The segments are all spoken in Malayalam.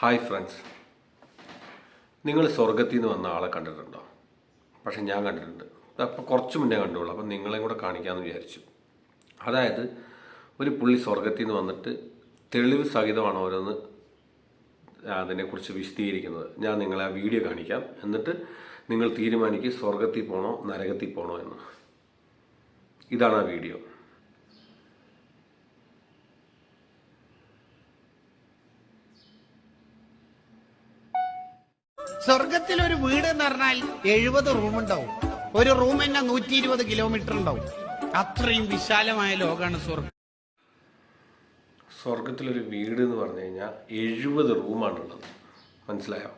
ഹായ് ഫ്രണ്ട്സ് നിങ്ങൾ സ്വർഗത്തിൽ നിന്ന് വന്ന ആളെ കണ്ടിട്ടുണ്ടോ? പക്ഷെ ഞാൻ കണ്ടിട്ടുണ്ട്. അപ്പോൾ കുറച്ച് മുന്നേ കണ്ടുള്ളൂ. അപ്പം നിങ്ങളെയും കൂടെ കാണിക്കാമെന്ന് വിചാരിച്ചു. അതായത് ഒരു പുള്ളി സ്വർഗത്തിൽ നിന്ന് വന്നിട്ട് തെളിവ് സഹിതമാണ് ഓരോന്ന് അതിനെക്കുറിച്ച് വിശദീകരിക്കുന്നത്. ഞാൻ നിങ്ങളെ ആ വീഡിയോ കാണിക്കാം. എന്നിട്ട് നിങ്ങൾ തീരുമാനിക്കുക സ്വർഗത്തിൽ പോകണോ നരകത്തിൽ പോകണോ എന്ന്. ഇതാണ് ആ വീഡിയോ. സ്വർഗത്തിൽ ഒരു വീട് എന്ന് പറഞ്ഞാൽ എഴുപത് റൂം ഉണ്ടാവും ഒരു റൂം തന്നെ നൂറ്റി ഇരുപത് കിലോമീറ്റർ ഉണ്ടാവും. അത്രയും വിശാലമായ ലോകമാണ് സ്വർഗം. സ്വർഗത്തിലൊരു വീട് എന്ന് പറഞ്ഞു കഴിഞ്ഞാൽ എഴുപത് റൂമാണുള്ളത്. മനസ്സിലായോ?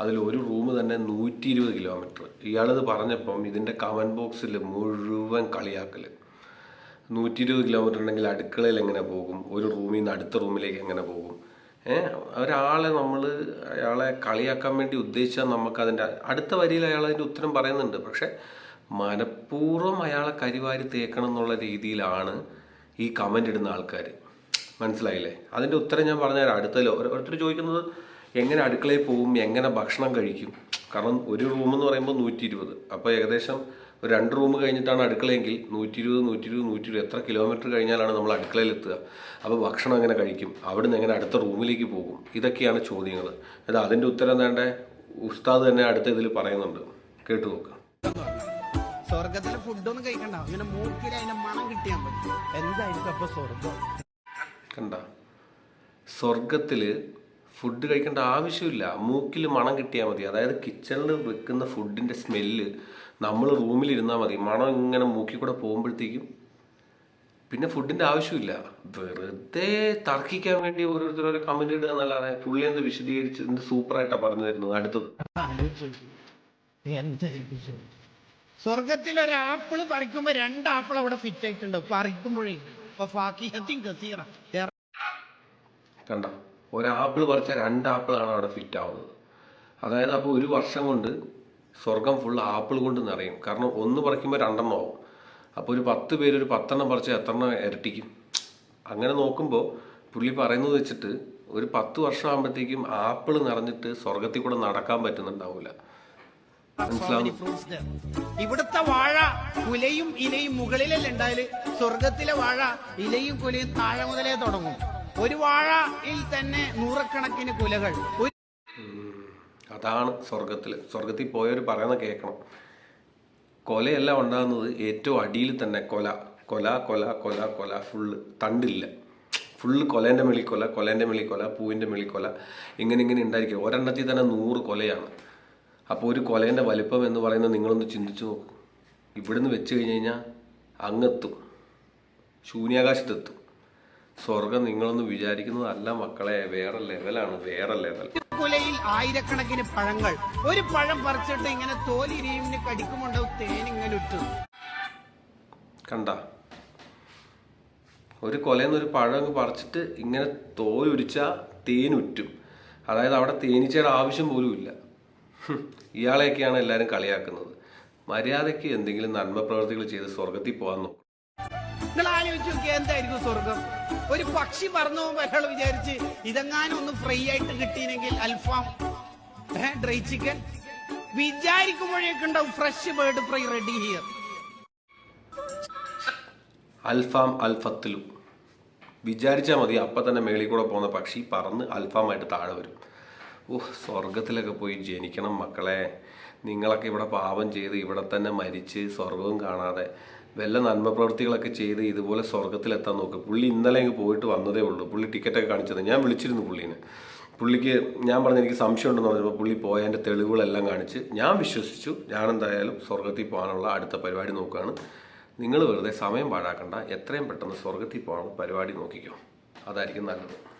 അതിൽ ഒരു റൂം തന്നെ നൂറ്റി ഇരുപത് കിലോമീറ്റർ ഇയാളത് പറഞ്ഞപ്പം ഇതിന്റെ കമന്റ് ബോക്സിൽ മുഴുവൻ കളിയാക്കൽ. നൂറ്റി ഇരുപത് കിലോമീറ്റർ ഉണ്ടെങ്കിൽ അടുക്കളയിൽ എങ്ങനെ പോകും? ഒരു റൂമിൽ നിന്ന് അടുത്ത റൂമിലേക്ക് എങ്ങനെ പോകും? ഒരാളെ നമ്മൾ അയാളെ കളിയാക്കാൻ വേണ്ടി ഉദ്ദേശിച്ചാൽ നമുക്ക് അതിന്റെ അടുത്ത വരിയിൽ അയാൾ അതിന്റെ ഉത്തരം പറയുന്നുണ്ട്. പക്ഷെ മനഃപൂർവം അയാളെ കരിവാരി തേക്കണം എന്നുള്ള രീതിയിലാണ് ഈ കമന്റ് ഇടുന്ന ആൾക്കാർ മനസ്സിലായില്ലേ? അതിന്റെ ഉത്തരം ഞാൻ പറഞ്ഞുതരാം. അടുത്തല്ലോ ഓരോരുത്തർ ചോദിക്കുന്നത് എങ്ങനെ അടുക്കളയിൽ പോകും എങ്ങനെ ഭക്ഷണം കഴിക്കും? കാരണം ഒരു റൂം എന്ന് പറയുമ്പോൾ നൂറ്റി ഇരുപത് അപ്പോൾ ഏകദേശം ഒരു രണ്ട് റൂം കഴിഞ്ഞിട്ടാണ് അടുക്കളയെങ്കിൽ നൂറ്റി ഇരുപത് നൂറ്റി ഇരുപത് നൂറ്റി ഇരുപത് എത്ര കിലോമീറ്റർ കഴിഞ്ഞാലാണ് നമ്മൾ അടുക്കളയിൽ എത്തുക അപ്പോൾ ഭക്ഷണം എങ്ങനെ കഴിക്കും? അവിടുന്ന് എങ്ങനെ അടുത്ത റൂമിലേക്ക് പോകും? ഇതൊക്കെയാണ് ചോദ്യങ്ങൾ അത് അതിന്റെ ഉത്തരം വേണ്ട ഉസ്താദ് തന്നെ അടുത്ത ഇതിൽ പറയുന്നുണ്ട്. കേട്ടു നോക്കുക സ്വർഗത്തിലെ ഫുഡൊന്നും കഴിക്കണ്ട. അങ്ങനെ മൂക്കിൽ അതിന്റെ മണം കിട്ടിയാൽ മതി. എന്തായിരിക്കും അപ്പൊ സ്വർഗം കണ്ട? സ്വർഗത്തിൽ ഫുഡ് കഴിക്കേണ്ട ആവശ്യമില്ല. മൂക്കിൽ മണം കിട്ടിയാൽ മതി. അതായത് കിച്ചണിൽ വെക്കുന്ന ഫുഡിന്റെ സ്മെല്ല് നമ്മൾ റൂമിലിരുന്നാൽ മതി. മണം ഇങ്ങനെ മൂക്കിൽ കൂടെ പോകുമ്പോഴത്തേക്കും പിന്നെ ഫുഡിന്റെ ആവശ്യമില്ല. വെറുതെ തർക്കിക്കാൻ വേണ്ടി ഓരോരുത്തർ ഓരോ കമന്റ് ഇടുക എന്നല്ലാതെ പുള്ളി എന്ത് വിശദീകരിച്ച് എന്ത് സൂപ്പറായിട്ടാണ് പറഞ്ഞു തരുന്നത്? അടുത്തത്. സ്വർഗത്തിൽ ഒരു ആപ്പിൾ പറിക്കുമ്പോ രണ്ട് ആപ്പിൾ അവിടെ ഫിറ്റ് ആയിട്ടുണ്ട്. പറിക്കുമ്പോഴേ. കണ്ട? ഒരു ആപ്പിൾ പറിച്ച രണ്ടാപ്പിളാണ് അവിടെ ഫിറ്റ് ആവുന്നത്. അതായത് അപ്പോൾ ഒരു വർഷം കൊണ്ട് സ്വർഗം ഫുൾ ആപ്പിൾ കൊണ്ട് നിറയും. കാരണം ഒന്ന് പറിക്കുമ്പോൾ രണ്ടെണ്ണം ആവും. അപ്പോൾ ഒരു പത്ത് പേര് ഒരു പത്തെണ്ണം പറിച്ച് എത്രണ്ണം ഇരട്ടിക്കും? അങ്ങനെ നോക്കുമ്പോൾ പുള്ളി പറയുന്നത് വെച്ചിട്ട് ഒരു പത്ത് വർഷം ആകുമ്പോഴത്തേക്കും ആപ്പിൾ നിറഞ്ഞിട്ട് സ്വർഗത്തിൽ കൂടെ നടക്കാൻ പറ്റുന്നുണ്ടാവില്ല ഇവിടുത്തെ വാഴ കുലയും ഇലയും മുകളിലല്ല ഉണ്ടായാൽ സ്വർഗത്തിലെ വാഴ ഇലയും കുലയും താഴെ മുതലേ തുടങ്ങും. ഒരു വാഴയിൽ തന്നെ നൂറക്കണക്കിന് കുലകൾ. അതാണ് സ്വർഗത്തിൽ സ്വർഗത്തിൽ പോയവർ പറയുന്ന കേൾക്കണം കൊലയല്ല ഉണ്ടാകുന്നത് ഏറ്റവും അടിയിൽ തന്നെ കൊല. കൊല കൊല കൊല കൊല ഫുള്ള്. തണ്ടില്ല. ഫുള്ള് കൊലേന്റെ മെളിക്കൊല കൊല കൊലേന്റെ മെളിക്കൊല കൊല പൂവിന്റെ മെളിക്കൊല ഇങ്ങനെ ഇങ്ങനെ ഉണ്ടായിരിക്കും. ഒരെണ്ണത്തിൽ തന്നെ നൂറ് കൊലയാണ്. അപ്പോൾ ഒരു കൊലേന്റെ വലിപ്പം എന്ന് പറയുന്നത് നിങ്ങളൊന്ന് ചിന്തിച്ചു നോക്കും. ഇവിടുന്ന് വെച്ച് കഴിഞ്ഞ് കഴിഞ്ഞാൽ അങ്ങെത്തും. ശൂന്യാകാശത്തെത്തും. സ്വർഗം നിങ്ങളൊന്ന് വിചാരിക്കുന്നതല്ല മക്കളെ വേറെ ലെവലാണ് വേറെ ലെവൽ കുലയിൽ ആയിരക്കണക്കിന് പഴങ്ങൾ. ഒരു പഴം പറിച്ചിട്ട് ഇങ്ങനെ തോലിരിയുമിന് കടിക്കുമുണ്ടാവും തേനിങ്ങനെ ഉറ്റു. കണ്ട? ഒരു കൊലയിൽ നിന്ന് ഒരു പഴം പറിച്ചിട്ട് ഇങ്ങനെ തോലുരിച്ചാൽ തേനുറ്റും അതായത് അവിടെ തേനീച്ചയുടെ ആവശ്യം പോലും ഇല്ല. ഇയാളെയൊക്കെയാണ് എല്ലാവരും കളിയാക്കുന്നത്. മര്യാദയ്ക്ക് എന്തെങ്കിലും നന്മ പ്രവർത്തികൾ ചെയ്ത് സ്വർഗത്തിൽ പോകാൻ നോക്കും. നിങ്ങൾ ആലോചിച്ച് നോക്കിയാൽ എന്തായിരിക്കും സ്വർഗം? ഒരു പക്ഷി പറന്നു പോകുമ്പോൾ ഒരാൾ വിചാരിച്ച് ഇതെങ്ങാനും ഒന്ന് ഫ്രൈ ആയിട്ട് കിട്ടിയില്ലെങ്കിൽ അൽഫാം. ഡ്രൈ ചിക്കൻ വിചാരിക്കുമ്പോഴേക്കും ഉണ്ടാവും fresh bird fry ready here അൽഫാം അൽഫത്തിലും. വിചാരിച്ചാൽ മതി അപ്പം തന്നെ മേളിൽ കൂടെ പോകുന്ന പക്ഷി പറന്ന് അൽഫാമായിട്ട് താഴെ വരും. ഓഹ് സ്വർഗത്തിലൊക്കെ പോയി ജനിക്കണം മക്കളെ. നിങ്ങളൊക്കെ ഇവിടെ പാപം ചെയ്ത് ഇവിടെ തന്നെ മരിച്ച് സ്വർഗവും കാണാതെ വല്ല നന്മ പ്രവൃത്തികളൊക്കെ ചെയ്ത് ഇതുപോലെ സ്വർഗത്തിലെത്താൻ നോക്കുക പുള്ളി ഇന്നലെ അങ്ങ് പോയിട്ട് വന്നതേ ഉള്ളൂ. പുള്ളി ടിക്കറ്റൊക്കെ കാണിച്ചത്. ഞാൻ വിളിച്ചിരുന്നു പുള്ളീനെ. പുള്ളിക്ക് ഞാൻ പറഞ്ഞു എനിക്ക് സംശയം ഉണ്ടെന്ന് പറഞ്ഞപ്പോൾ പുള്ളി പോയതിന്റെ തെളിവുകളെല്ലാം കാണിച്ച് ഞാൻ വിശ്വസിച്ചു. ഞാൻ എന്തായാലും സ്വർഗത്തിൽ പോകാനുള്ള അടുത്ത പരിപാടി നോക്കുകയാണ്. നിങ്ങൾ വെറുതെ സമയം പാഴാക്കണ്ട. എത്രയും പെട്ടെന്ന് സ്വർഗത്തിൽ പോകാനുള്ള പരിപാടി നോക്കിക്കോ. അതായിരിക്കും നല്ലത്.